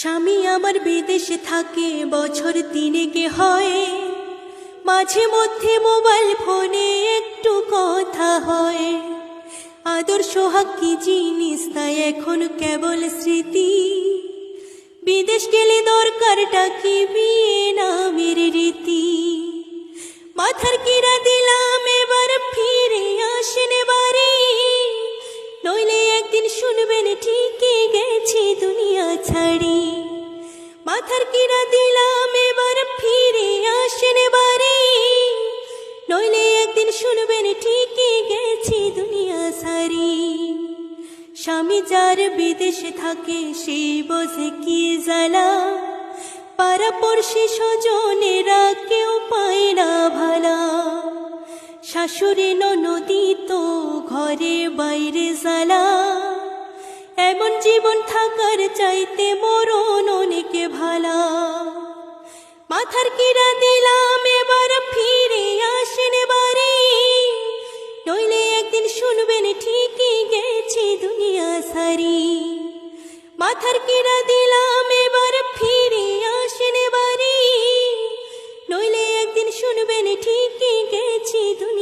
স্বামী আমার বিদেশে থাকে, বছর তিনেকে হয়। মাঝে মধ্যে মোবাইল ফোনে একটু কথা হয়। আদর সোহাগ কি জিনিস, তাই এখন কেবল স্মৃতি। বিদেশ গেলে দরকারটা কি, বিয়ে নামের রীতি। মাথার কিরা দিলাম, এবার ফিরে আসেন বাড়ি নইলে একদিন শুনবেন, ঠিকই গেছি ছাড়ি মাথার কিরা দিলাম, এবার ফিরে আসেন বাড়ি নইলে একদিন শুনবেন, ঠিকই গেছি দুনিয়া সারি। স্বামী যার বিদেশে থাকে, সে বোঝে কি জ্বালা। পাড়া পড়শি স্বজনেরা কেউ পায় না ভালা। শাশুড়ি ননদি তো ঘরে বাইরে জ্বালা। এমন জীবন থাকার চাইতে মরণ অনেকে মাথার কিরা দিলাম, এবার ফিরে আসেন বারে নইলে একদিন শুনবেন ঠিকই গেছে দুনিয়া সারি। মাথার কিরা দিলাম, এবার ফিরে আসেন বারে নইলে একদিন শুনবেন ঠিকই গেছে দুনিয়া